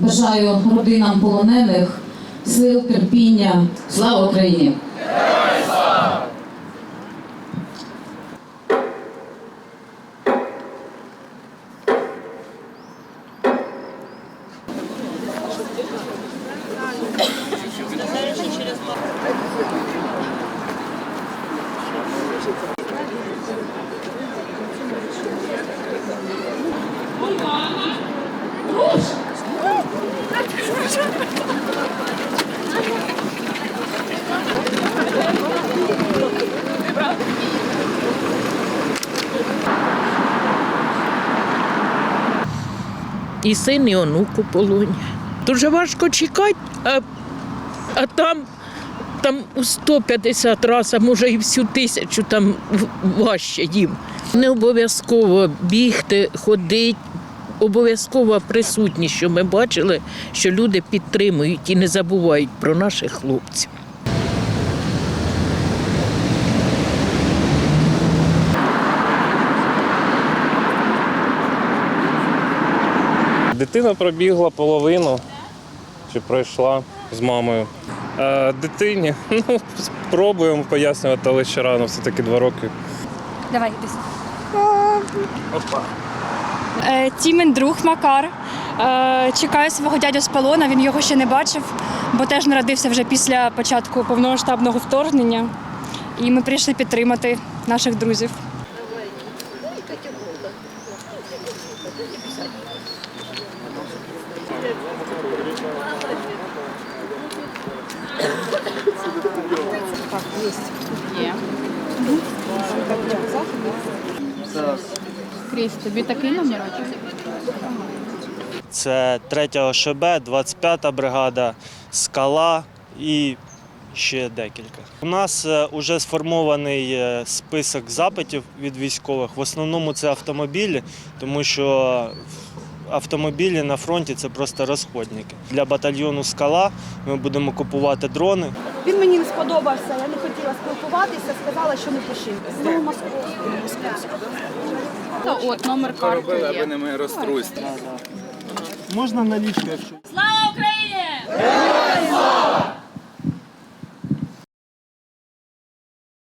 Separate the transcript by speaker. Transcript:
Speaker 1: Бажаю родинам полонених сил, терпіння. Слава Україні!
Speaker 2: І син, і онук у полоні. Дуже важко чекати, а, а там, там у 150 разів, а може і всю тисячу там важче їм. Не обов'язково бігти, ходити, обов'язкова присутність, що ми бачили, що люди підтримують і не забувають про наших хлопців.
Speaker 3: Дитина пробігла половину чи пройшла з мамою. А дитині ну, спробуємо пояснювати, але ще рано, все-таки два роки.
Speaker 4: Давай, іди. Е, Тімін друг Макар. Е, Чекає свого дядю з полона, він його ще не бачив, бо теж народився вже після початку повномасштабного вторгнення. І ми прийшли підтримати наших друзів.
Speaker 5: Кріс, тобі такий номерочок?
Speaker 6: Це 3 ОШБ, 25-та бригада, скала і ще декілька. У нас вже сформований е, список запитів від військових. В основному це автомобілі, тому що автомобілі на фронті це просто розходники. Для батальйону скала ми будемо купувати дрони.
Speaker 7: Він мені не сподобався, я не хотіла спілкуватися, сказала, що не пиши. Ну, Москву.
Speaker 5: Та от номер карти є.
Speaker 6: Можна налічку, якщо.
Speaker 4: Слава Україні!